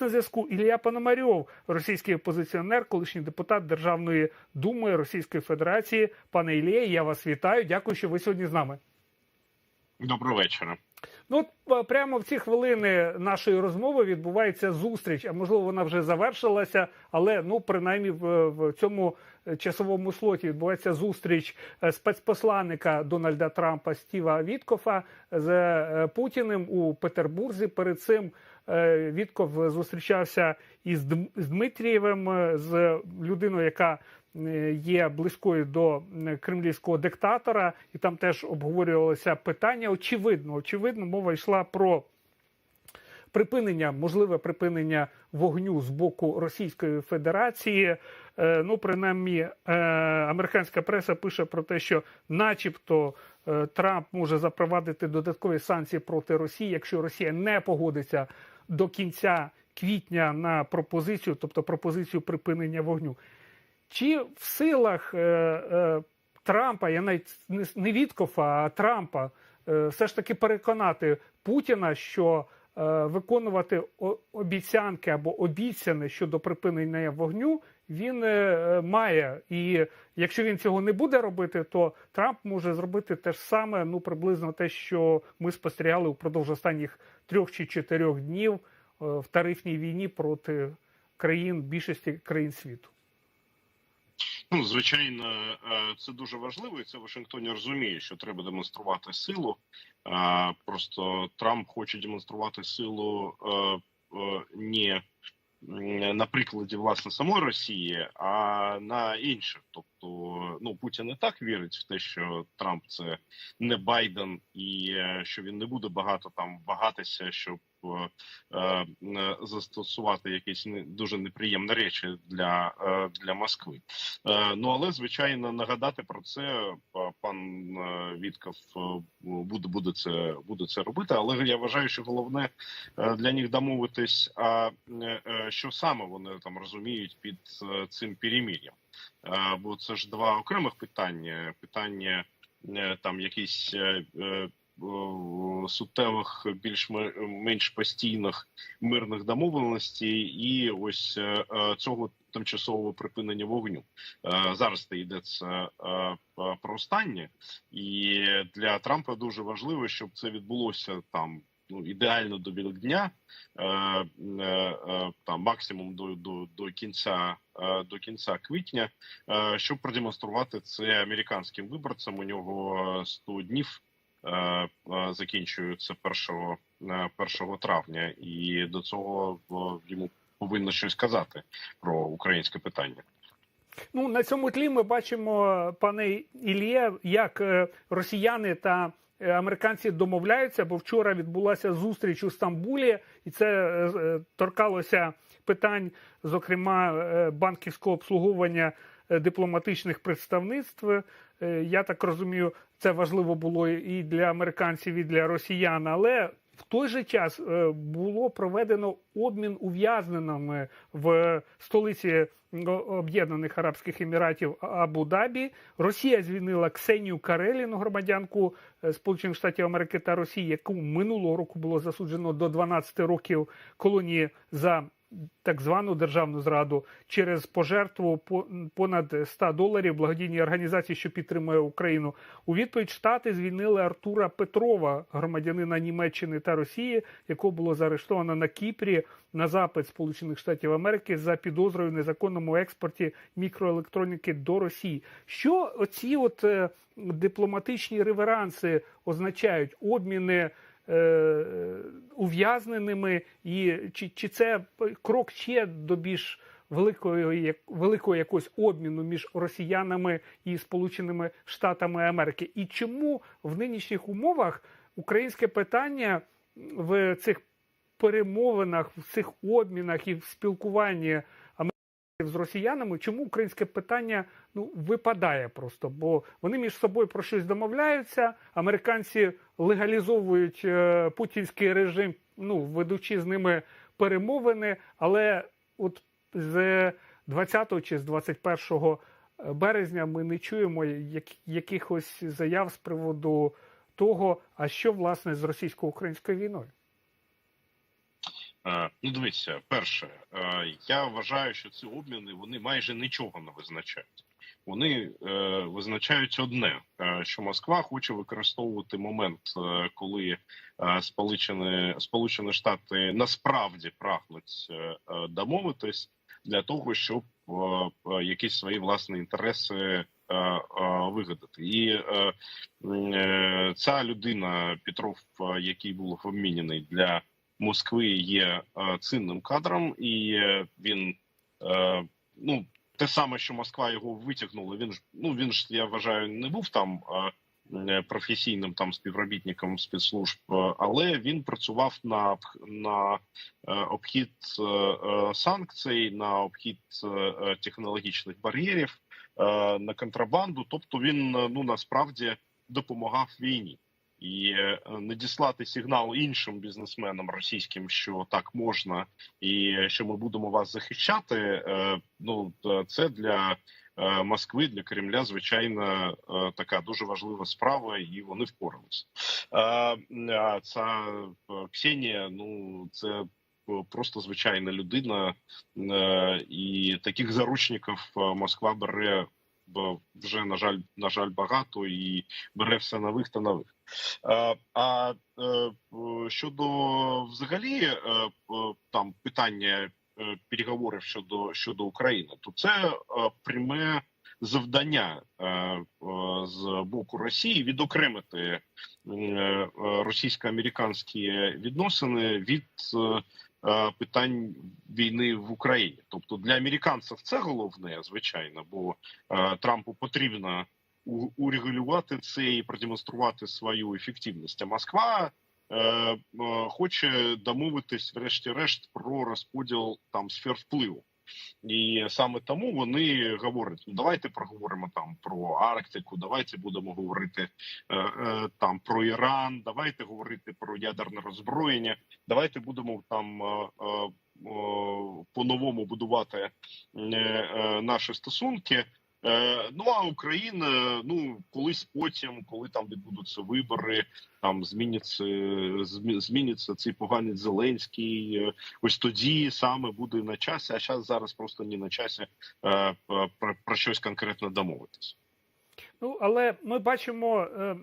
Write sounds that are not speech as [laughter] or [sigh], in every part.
На зв'язку Ілля Пономарьов, російський опозиціонер, колишній депутат Державної думи Російської Федерації. Пане Ілія, я вас вітаю. Дякую, що ви сьогодні з нами. Доброго вечора. Ну, от прямо в ці хвилини нашої розмови відбувається зустріч, а можливо, вона вже завершилася, але ну принаймні в, в цьому часовому слоті відбувається зустріч е, спецпосланника Дональда Трампа Стіва Віткофа з е, Путіним у Петербурзі. Перед цим Вітков зустрічався із Дм- Дмитрієвим, е, з людиною, яка е, є близькою до е, кремлівського диктатора, і там теж обговорювалося питання. Очевидно, очевидно, мова йшла про припинення, можливе припинення вогню з боку Російської Федерації. Е, Ну, принаймні, е, американська преса пише про те, що, начебто, е, Трамп може запровадити додаткові санкції проти Росії, якщо Росія не погодиться до кінця квітня на пропозицію, тобто пропозицію припинення вогню. Чи в силах е, е, Трампа, я навіть не, не Віткофа, а Трампа, е, все ж таки переконати Путіна, що е, виконувати обіцянки або обіцяне щодо припинення вогню він е, має. І якщо він цього не буде робити, то Трамп може зробити те ж саме, ну приблизно те, що ми спостерігали упродовж останніх трьох чи чотирьох днів е, в тарифній війні проти країн більшості країн світу. Ну, звичайно, е, це дуже важливо, і це Вашингтоні розуміє, що треба демонструвати силу. Просто Трамп хоче демонструвати силу не на прикладі власне самої Росії, а на інших. Тобто, ну Путін і так вірить в те, що Трамп це не Байден, і е, що він не буде багато там вагатися, щоб застосувати якісь дуже неприємні речі для, е, для Москви. Е, Ну але звичайно нагадати про це е, пан е, Вітков е, буде буде це буде це робити. Але я вважаю, що головне е, для них домовитись, а е, е, що саме вони там розуміють під е, цим перемір'ям. Е, Бо це ж два окремих питання: питання е, там якісь о, суттєвих, більш-менш постійних мирних домовленостей, і ось е, е, цього тимчасового припинення вогню. Е, Зараз це йдеться про останнє, і для Трампа дуже важливо, щоб це відбулося там. Ну, ідеально до е, е, там максимум до, до, до кінця до кінця квітня, щоб продемонструвати це американським виборцям. У нього 100 днів закінчуються 1, е, 1 травня, і до цього е, йому повинно щось казати про українське питання. Ну на цьому тлі ми бачимо, пане Ілє, як е, росіяни та е, американці домовляються, бо вчора відбулася зустріч у Стамбулі, і це торкалося питань, зокрема банківського обслуговування дипломатичних представництв. Я так розумію, це важливо було і для американців, і для росіян, але. В той же час е, було проведено обмін ув'язненими в столиці Об'єднаних Арабських Еміратів Абу-Дабі. Росія звільнила Ксенію Кареліну, громадянку е, Сполучених Штатів Америки та Росії, яку минулого року було засуджено до 12 років колонії за так звану державну зраду через пожертву по- понад 100 доларів благодійній організації, що підтримує Україну. У відповідь штати звільнили Артура Петрова, громадянина Німеччини та Росії, якого було заарештовано на Кіпрі на запит Сполучених Штатів Америки за підозрою в незаконному експорті мікроелектроніки до Росії. Що оці от е, дипломатичні реверанси означають обміни? Е, ув'язненими, і чи, чи це крок ще до більш великої, як- великого якогось обміну між росіянами і Сполученими Штатами Америки? І чому в нинішніх умовах українське питання в цих перемовинах, в цих обмінах і в спілкуванні з росіянами, чому українське питання ну випадає просто, бо вони між собою про щось домовляються. Американці легалізовують е, путінський режим, ну ведучи з ними перемовини. Але от з 20 чи з 21 березня ми не чуємо як, якихось заяв з приводу того, а що власне з російсько-українською війною. Е, Ну, дивіться, перше, е, я вважаю, що ці обміни вони майже нічого не визначають. Вони е, визначають одне: що Москва хоче використовувати момент, коли Сполучені Сполучені Штати насправді прагнуть домовитись для того, щоб якісь свої власні інтереси вигадати. І ця людина Петров, який був обмінений для Москви, є е, цінним кадром, і він е, ну те саме, що Москва його витягнула. Він ж ну він ж я вважаю, не був там. е, Професійним там співробітником спецслужб, але він працював на на обхід санкцій, на обхід технологічних бар'єрів, на контрабанду. Тобто він ну насправді допомагав війні. І е, надіслати сигнал іншим бізнесменам російським, що так можна, і що ми будемо вас захищати. е, Ну це для е, Москви, для Кремля, звичайно, така дуже важлива справа, і вони впоралися. А ця Ксенія, ну це просто звичайна людина, і таких заручників Москва бере бо вже на жаль, на жаль, багато і бере все нових та нових. Е, А е, е, щодо взагалі е, там питання переговорів щодо щодо України, то це пряме завдання з боку Росії відокремити російсько-американські відносини від питань війни в Україні. Тобто для американців це головне, звичайно, бо е, Трампу потрібно урегулювати це і продемонструвати свою ефективність. А Москва е, е, хоче домовитись, врешті-решт, про розподіл там сфер впливу. І саме тому вони говорять: ну давайте проговоримо там про Арктику, давайте будемо говорити е, е, там про Іран, давайте говорити про ядерне роззброєння, давайте будемо там е, е, по-новому будувати наші стосунки. Е, ну а Україна, ну колись потім, коли там відбудуться вибори, там зміняться змі- зміняться цей поганий Зеленський. е, Ось тоді саме буде на часі. А зараз зараз просто не на часі е, про, про щось конкретно домовитись. Ну, але ми бачимо е,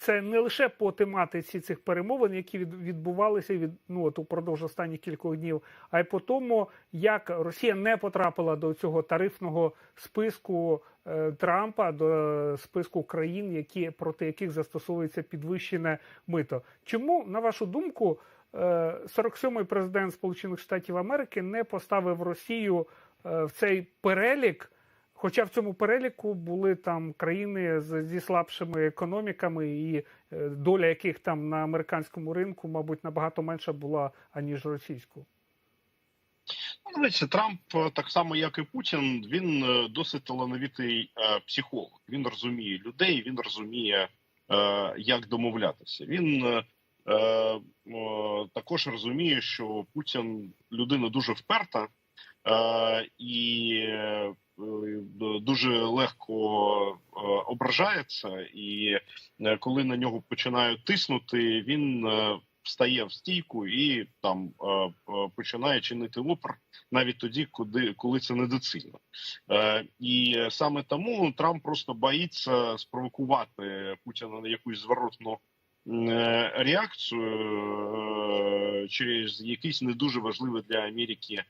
це не лише по тематиці цих перемовин, які відбувалися від ну от упродовж останніх кількох днів, а й по тому, як Росія не потрапила до цього тарифного списку е, Трампа, до списку країн, які проти яких застосовується підвищене мито. Чому, на вашу думку, е, 47-й президент Сполучених Штатів Америки не поставив Росію е, в цей перелік? Хоча в цьому переліку були там країни зі слабшими економіками, і е, доля яких там на американському ринку, мабуть, набагато менша була аніж російську. Ну, дивіться, Трамп е, так само, як і Путін, він е, досить талановитий психолог. Він розуміє людей, він розуміє, як домовлятися. Він також розуміє, що Путін людина дуже вперта і дуже легко е, ображається. І е, коли на нього починають тиснути, він е, встає в стійку і там е, е, починає чинити опір навіть тоді, куди коли це недоцільно. Е, і саме тому Трамп просто боїться спровокувати Путіна на якусь зворотну е, реакцію е, через якісь не дуже важливі для Америки е,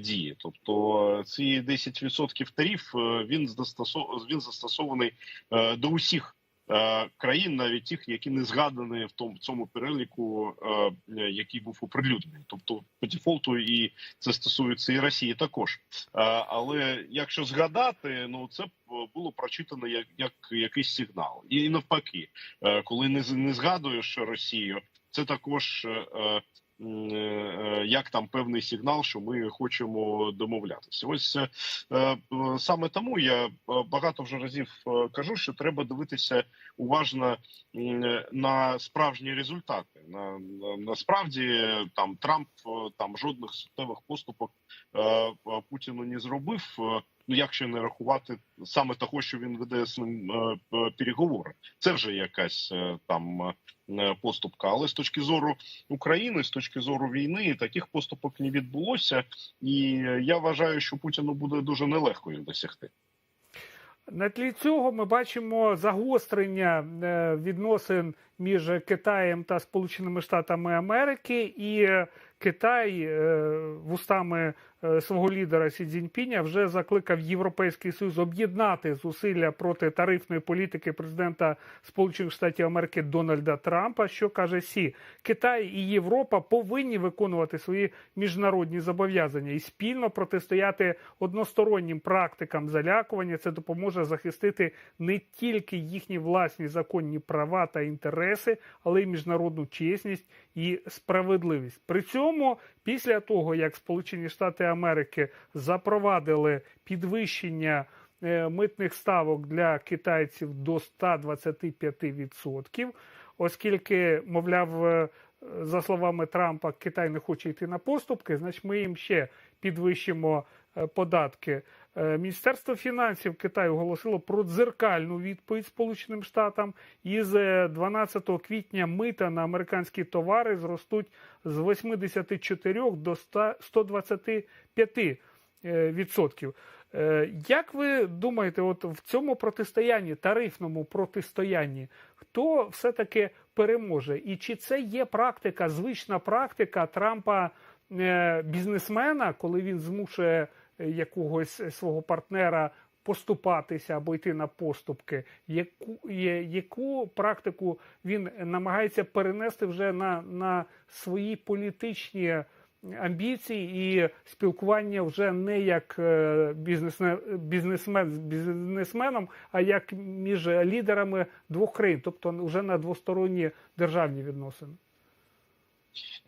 дії. Тобто ці 10% тариф е, він застосов... він застосований е, до усіх. е, Країн, навіть тих, які не згадані в тому цьому переліку, е, е, який був оприлюднений, тобто по дефолту, і це стосується і Росії також. Е, Але якщо згадати, ну це було прочитано як, як якийсь сигнал, і навпаки, е, коли не не згадуєш Росію, це також. Е, е, Як там певний сигнал, що ми хочемо домовлятися? Ось е, саме тому я багато вже разів кажу, що треба дивитися уважно на справжні результати, На, на насправді там Трамп там жодних суттєвих поступок Путіну не зробив. Ну, якщо не рахувати саме того, що він веде з ним е, переговори, це вже якась е, там е, поступка. Але з точки зору України, з точки зору війни, таких поступок не відбулося, і я вважаю, що Путіну буде дуже нелегко їх досягти. На тлі цього ми бачимо загострення відносин між Китаєм та Сполученими Штатами Америки, і Китай вустами свого лідера Сі Цзіньпіня вже закликав Європейський Союз об'єднати зусилля проти тарифної політики президента Сполучених Штатів Америки Дональда Трампа. Що каже Сі, Китай і Європа повинні виконувати свої міжнародні зобов'язання і спільно протистояти одностороннім практикам залякування. Це допоможе захистити не тільки їхні власні законні права та інтереси, але й міжнародну чесність і справедливість. При цьому, після того як Сполучені Штати Америки запровадили підвищення е, митних ставок для китайців до 125%, оскільки, мовляв, е, за словами Трампа, Китай не хоче йти на поступки, значить ми їм ще підвищимо е, податки. Е, Міністерство фінансів Китаю оголосило про дзеркальну відповідь Сполученим Штатам. Із е, 12 квітня мита на американські товари зростуть з 84 до 100 125 е, відсотків. Е, Як ви думаєте, от в цьому протистоянні, тарифному протистоянні, хто все-таки переможе? І чи це є практика, звична практика Трампа е, бізнесмена, коли він змушує е, якогось свого партнера поступатися або йти на поступки? Яку, є- яку практику він намагається перенести вже на, на свої політичні амбіції і спілкування вже не як е, бізнесмен з бізнесменом, а як між лідерами двох країн, тобто вже на двосторонні державні відносини.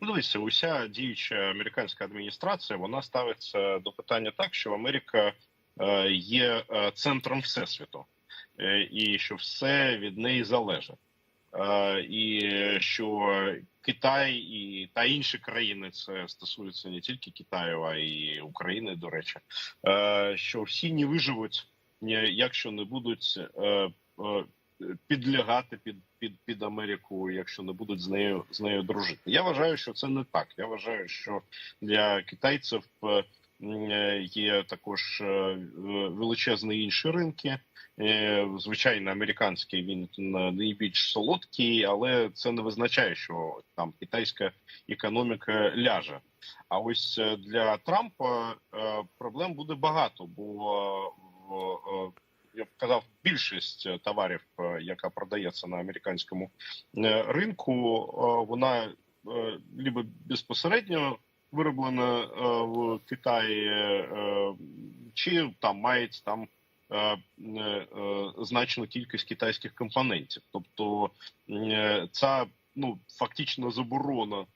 Ну, дивіться, уся діюча американська адміністрація вона ставиться до питання так, що Америка е, є е, центром всесвіту, е, і що все від неї залежить. І що Китай і та інші країни це стосується не тільки Китаю, а й України, до речі, що всі не виживуть, якщо не будуть підлягати під, під, під Америку, якщо не будуть з нею з нею дружити. Я вважаю, що це не так. Я вважаю, що для китайців е, є також е, величезні інші ринки. Е, Звичайно, американський він найбільш солодкий, але це не визначає, що там китайська економіка ляже. А ось для Трампа проблем буде багато, бо я б казав, більшість е, товарів, е, яка продається на американському е, ринку, вона либо безпосередньо вироблена в Китаї, чи там мають там значну кількість китайських компонентів. Тобто ця ну фактично заборона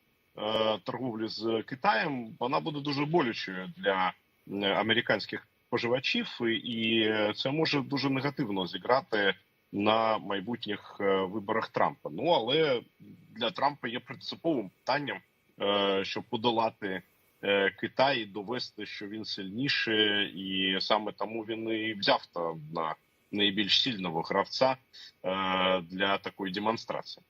торговлі з Китаєм, вона буде дуже болючою для американських споживачів, і це може дуже негативно зіграти на майбутніх е, виборах Трампа. Ну але для Трампа є принциповим питанням, е, щоб подолати е, Китай довести, що він сильніше, і саме тому він і взяв там на найбільш сильного гравця для такої демонстрації.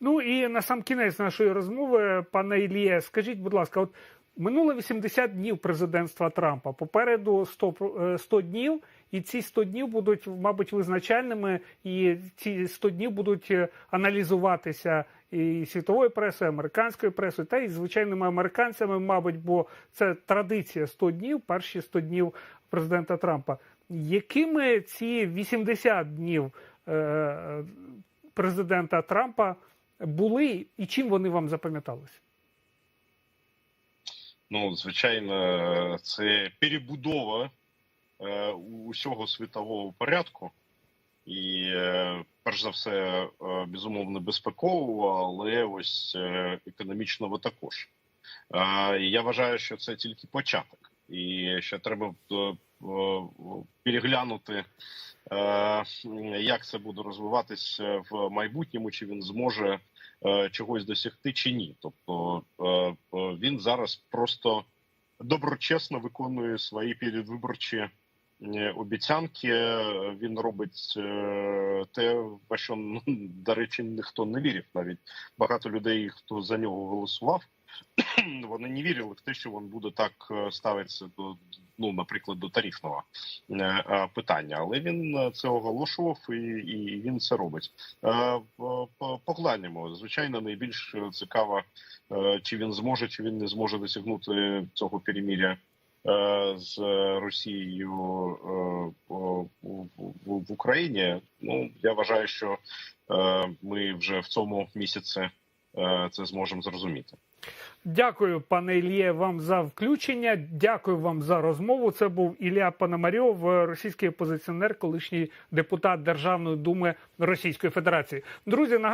Ну і на сам кінець нашої розмови, пане Ілія, скажіть, будь ласка, от минуло 80 днів президентства Трампа. Попереду 100, е, 100 днів, і ці 100 днів будуть, мабуть, визначальними, і ці 100 днів будуть е, аналізуватися і світовою пресою, і американською пресою, та й звичайними американцями, мабуть, бо це традиція 100 днів, перші 100 днів президента Трампа. Якими ці 80 днів е, президента Трампа були і чим вони вам запам'яталися? Ну, звичайно, це перебудова е, усього світового порядку, і е, перш за все, е, безумовно, безпекового, але ось е, економічного також. Е, я вважаю, що це тільки початок, і ще треба е, е, переглянути, е, як це буде розвиватися в майбутньому, чи він зможе чогось досягти чи ні. Тобто е, е, він зараз просто доброчесно виконує свої передвиборчі е, обіцянки. Він робить е, те, що ну, до речі, ніхто не вірив. Навіть багато людей, хто за нього голосував, [clears throat] вони не вірили в те, що він буде так е, ставитися до ну, наприклад, до тарифного е, е, питання. Але він це оголошував і, і він це робить. По- Поглянемо. Звичайно, найбільш цікаво, чи він зможе, чи він не зможе досягнути цього переміря. З Росією в, Україні, ну я вважаю, що ми вже в цьому місяці це зможемо зрозуміти. Дякую, пане Ілє, вам за включення. Дякую вам за розмову. Це був Ілля Пономарьов, російський опозиціонер, колишній депутат Державної думи Російської Федерації. Друзі, нагадую,